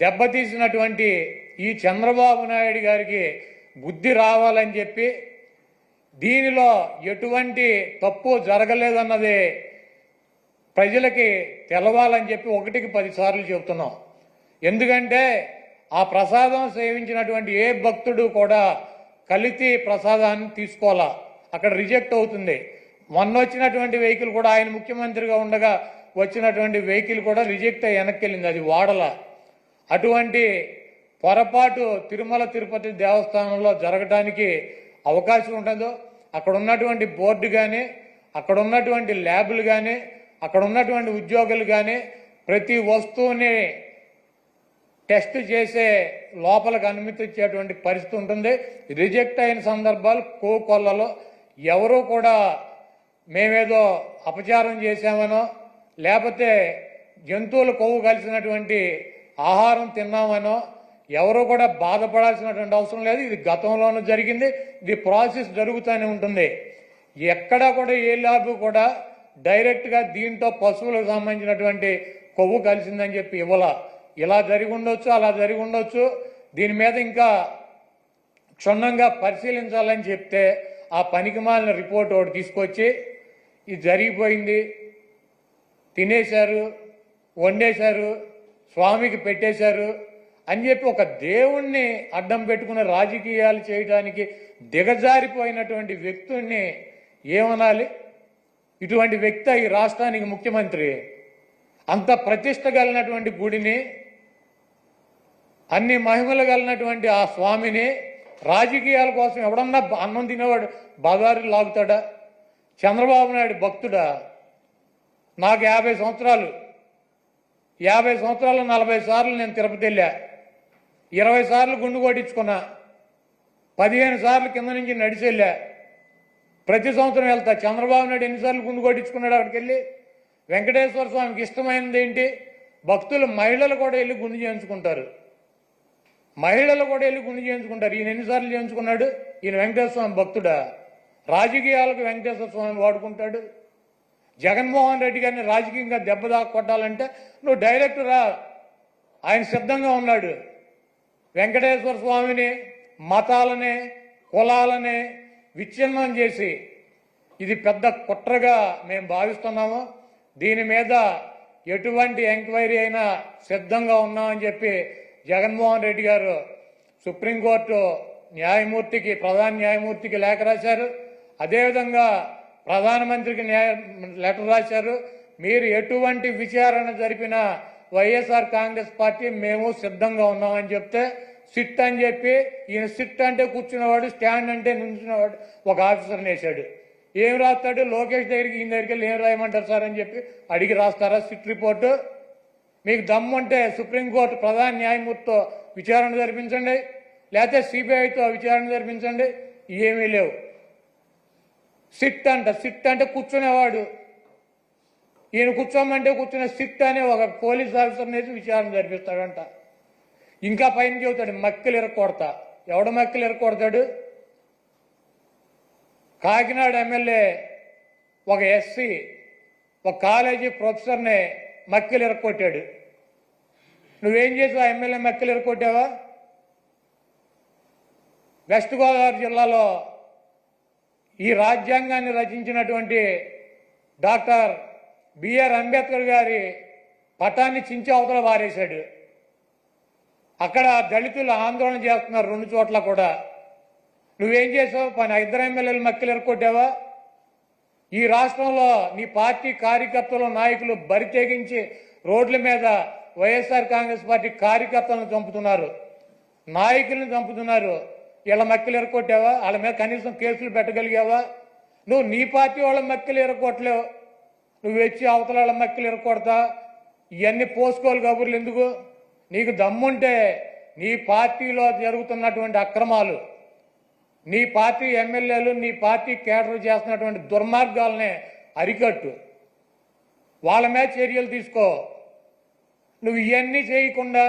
దెబ్బతీసినటువంటి ఈ చంద్రబాబు నాయుడు గారికి బుద్ధి రావాలని చెప్పి దీనిలో ఎటువంటి తప్పు జరగలేదన్నది ప్రజలకి తెలవాలని చెప్పి ఒకటికి పదిసార్లు చెబుతున్నాం. ఎందుకంటే ఆ ప్రసాదం సేవించినటువంటి ఏ భక్తుడు కూడా కలితి ప్రసాదాన్ని తీసుకోవాలా? అక్కడ రిజెక్ట్ అవుతుంది. మొన్న వచ్చినటువంటి వెహికల్ కూడా ఆయన ముఖ్యమంత్రిగా ఉండగా వచ్చినటువంటి వెహికల్ కూడా రిజెక్ట్ అయ్యి వెనక్కి వెళ్ళింది. అది వాడల. అటువంటి పొరపాటు తిరుమల తిరుపతి దేవస్థానంలో జరగడానికి అవకాశం ఉంటుందో అక్కడ ఉన్నటువంటి బోర్డు కానీ అక్కడ ఉన్నటువంటి ల్యాబులు కానీ అక్కడ ఉన్నటువంటి ఉద్యోగులు కానీ ప్రతి వస్తువుని టెస్ట్ చేసే లోపలికి అనుమతించేటువంటి పరిస్థితి ఉంటుంది. రిజెక్ట్ అయిన సందర్భాలు కోకొల్లలో ఎవరూ కూడా మేమేదో అపచారం చేశామనో లేకపోతే జంతువులు కొవ్వు కలిసినటువంటి ఆహారం తిన్నామనో ఎవరు కూడా బాధపడాల్సినటువంటి అవసరం లేదు. ఇది గతంలోనూ జరిగింది. ఇది ప్రాసెస్ జరుగుతూనే ఉంటుంది. ఎక్కడా కూడా ఏ ల్యాబ్ కూడా డైరెక్ట్గా దీంతో పశువులకు సంబంధించినటువంటి కొవ్వు కలిసిందని చెప్పి ఇవ్వాల. ఇలా జరిగి ఉండొచ్చు అలా జరిగి ఉండొచ్చు. దీని మీద ఇంకా క్షుణ్ణంగా పరిశీలించాలని చెప్తే ఆ పనికిమాలిన రిపోర్ట్ ఒకటి తీసుకొచ్చి ఇది జరిగిపోయింది. తినేశారు వండేశారు. స్వామికి పెట్టేశారు అని చెప్పి ఒక దేవుణ్ణి అడ్డం పెట్టుకుని రాజకీయాలు చేయడానికి దిగజారిపోయినటువంటి వ్యక్తుల్ని ఏమనాలి? ఇటువంటి వ్యక్తి ఈ రాష్ట్రానికి ముఖ్యమంత్రి. అంత ప్రతిష్ట కలిగినటువంటి గుడిని అన్ని మహిమలు కలిగినటువంటి ఆ స్వామిని రాజకీయాల కోసం ఎవడన్నా అన్నం తినేవాడు బజారు లాగుతాడా? చంద్రబాబు నాయుడు భక్తుడా? నాకు యాభై సంవత్సరాలు. యాభై సంవత్సరాలు నలభై సార్లు నేను తిరుపతి వెళ్ళా. ఇరవై సార్లు గుండు కొట్టించుకున్నా. పదిహేను సార్లు కింద నుంచి నడిచి వెళ్ళా. ప్రతి సంవత్సరం వెళ్తా. చంద్రబాబు నాయుడు ఎన్నిసార్లు గుండు కొట్టించుకున్నాడు అక్కడికి వెళ్ళి? వెంకటేశ్వర స్వామికి ఇష్టమైనది ఏంటి? భక్తులు మహిళలు కూడా వెళ్ళి గుండు చేయించుకుంటారు. మహిళలు కూడా వెళ్ళి గుండు చేయించుకుంటారు. ఈయన ఎన్నిసార్లు చేయించుకున్నాడు? ఈయన వెంకటేశ్వర స్వామి భక్తుడా? రాజకీయాలకు వెంకటేశ్వర స్వామి వాడుకుంటాడు. జగన్మోహన్ రెడ్డి గారిని రాజకీయంగా దెబ్బదా కొట్టాలంటే నువ్వు డైరెక్ట్ రా. ఆయన సిద్ధంగా ఉన్నాడు. వెంకటేశ్వర స్వామిని మతాలని కులాలని విచ్ఛిన్నం చేసి ఇది పెద్ద కుట్రగా మేము భావిస్తున్నాము. దీని మీద ఎటువంటి ఎంక్వైరీ అయినా సిద్ధంగా ఉన్నామని చెప్పి జగన్మోహన్ రెడ్డి గారు సుప్రీంకోర్టు న్యాయమూర్తికి ప్రధాన న్యాయమూర్తికి లేఖ రాశారు. అదేవిధంగా ప్రధానమంత్రికి న్యాయ లెటర్ రాశారు. మీరు ఎటువంటి విచారణ జరిపిన వైఎస్ఆర్ కాంగ్రెస్ పార్టీ మేము సిద్ధంగా ఉన్నామని చెప్తే సిట్ అని చెప్పి ఈయన సిట్ అంటే కూర్చున్నవాడు స్టాండ్ అంటే నుంచున్నవాడు ఒక ఆఫీసర్ని వేశాడు ఏం రాస్తాడు? లోకేష్ దగ్గరికి ఈయన దగ్గరికి వెళ్ళి ఏం రాయమంటారు సార్ అని చెప్పి అడిగి రాస్తారా సిట్ రిపోర్టు? మీకు దమ్ము ఉంటే సుప్రీంకోర్టు ప్రధాన న్యాయమూర్తితో విచారణ జరిపించండి. లేకపోతే సిబిఐతో విచారణ జరిపించండి. ఏమీ లేవు. సిట్ అంట సిట్ అంటే కూర్చునేవాడు. ఈయన కూర్చోమంటే కూర్చునే సిట్ అనే ఒక పోలీస్ ఆఫీసర్ వేసి విచారణ జరిపిస్తాడంట. ఇంకా పైన చెబుతాడు మక్కలు ఇరక్కొడతా. ఎవడ మక్కలు ఇరక్కొడతాడు? కాకినాడ ఎమ్మెల్యే ఒక ఎస్సీ ఒక కాలేజీ ప్రొఫెసర్ని మక్కలు ఇరక్కొట్టాడు. నువ్వేం చేసావు? ఆ ఎమ్మెల్యే మక్కలు ఇరక్కొట్టావా? వెస్ట్ గోదావరి జిల్లాలో ఈ రాజ్యాంగాన్ని రచించినటువంటి డాక్టర్ బిఆర్ అంబేద్కర్ గారి పటాన్ని చించి అవతల వారేశాడు. అక్కడ దళితులు ఆందోళన చేస్తున్నారు రెండు చోట్ల కూడా. నువ్వేం చేసావు? పని ఇద్దరు ఎమ్మెల్యేలు మక్కలు ఎరుకొట్టావా ఈ రాష్ట్రంలో నీ పార్టీ కార్యకర్తలు నాయకులు బరితెగించి రోడ్ల మీద వైఎస్ఆర్ కాంగ్రెస్ పార్టీ కార్యకర్తలను చంపుతున్నారు. నాయకులను చంపుతున్నారు. వీళ్ళ మక్కలు ఎరగొట్టావా వాళ్ళ మీద కనీసం కేసులు పెట్టగలిగావా? నువ్వు నీ పార్టీ వాళ్ళ మక్కలు ఎరగొట్టలేవు నువ్వు వచ్చి అవతల వాళ్ళ మక్కలు ఎరగొడతా ఇవన్నీ పోసుకోవాలి కబుర్లు ఎందుకు? నీకు దమ్ముంటే నీ పార్టీలో జరుగుతున్నటువంటి అక్రమాలు నీ పార్టీ ఎమ్మెల్యేలు నీ పార్టీ కేడర్ చేస్తున్నటువంటి దుర్మార్గాలనే అరికట్టు. వాళ్ళ మీద చర్యలు తీసుకో. నువ్వు ఇవన్నీ చేయకుండా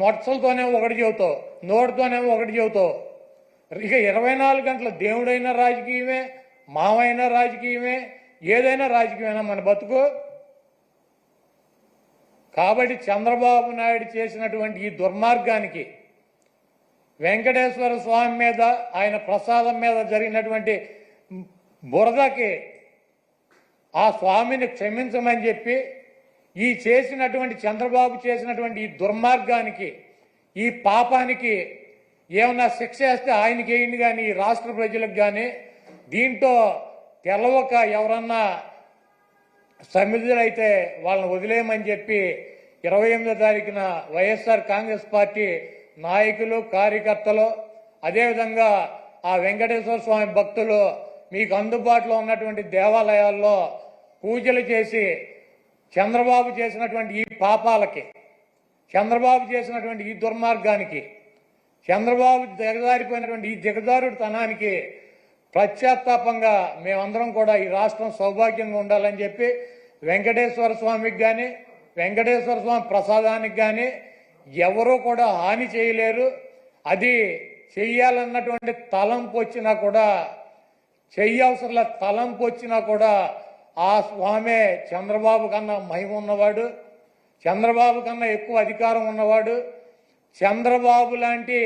నొట్సలతోనే ఒకటి చెబుతావు నోటితోనే ఒకటి చెబుతావు. ఇక ఇరవై నాలుగు గంటల దేవుడైన రాజకీయమే మావైనా రాజకీయమే ఏదైనా రాజకీయమైనా మన బతుకు. కాబట్టి చంద్రబాబు నాయుడు చేసినటువంటి ఈ దుర్మార్గానికి వెంకటేశ్వర స్వామి మీద ఆయన ప్రసాదం మీద జరిగినటువంటి బురదకి ఆ స్వామిని క్షమించమని చెప్పి ఈ చేసినటువంటి చంద్రబాబు చేసినటువంటి ఈ దుర్మార్గానికి ఈ పాపానికి ఏమన్నా శిక్ష వేస్తే ఆయనకి వేయండి కానీ ఈ రాష్ట్ర ప్రజలకు కానీ దీంతో తెలవక ఎవరన్నా సమిధులైతే వాళ్ళని వదిలేయమని చెప్పి ఇరవై ఎనిమిదో తారీఖున వైఎస్ఆర్ కాంగ్రెస్ పార్టీ నాయకులు కార్యకర్తలు అదేవిధంగా ఆ వెంకటేశ్వర స్వామి భక్తులు మీకు అందుబాటులో ఉన్నటువంటి దేవాలయాల్లో పూజలు చేసి చంద్రబాబు చేసినటువంటి ఈ పాపాలకి చంద్రబాబు చేసినటువంటి ఈ దుర్మార్గానికి చంద్రబాబు దిగజారిపోయినటువంటి ఈ దిగజారుడు తనానికి పశ్చాత్తాపంగా మేమందరం కూడా ఈ రాష్ట్రం సౌభాగ్యంగా ఉండాలని చెప్పి వెంకటేశ్వర స్వామికి కానీ వెంకటేశ్వర స్వామి ప్రసాదానికి కానీ ఎవరూ కూడా హాని చేయలేరు. అది చెయ్యాలన్నటువంటి తలంపు వచ్చినా కూడా చెయ్యవసరంలో తలంపు వచ్చినా కూడా ఆ స్వామే చంద్రబాబు కన్నా మహిమ ఉన్నవాడు చంద్రబాబు కన్నా ఎక్కువ అధికారం ఉన్నవాడు. చంద్రబాబు లాంటి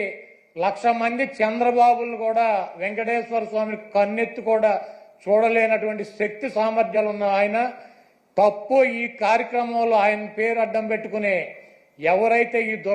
లక్ష మంది చంద్రబాబులు కూడా వెంకటేశ్వర స్వామిని కన్నెత్తి కూడా చూడలేనటువంటి శక్తి సామర్థ్యాలు ఉన్న ఆయన. తప్పు ఈ కార్యక్రమంలో ఆయన పేరు అడ్డం పెట్టుకుని ఎవరైతే ఈ దుర్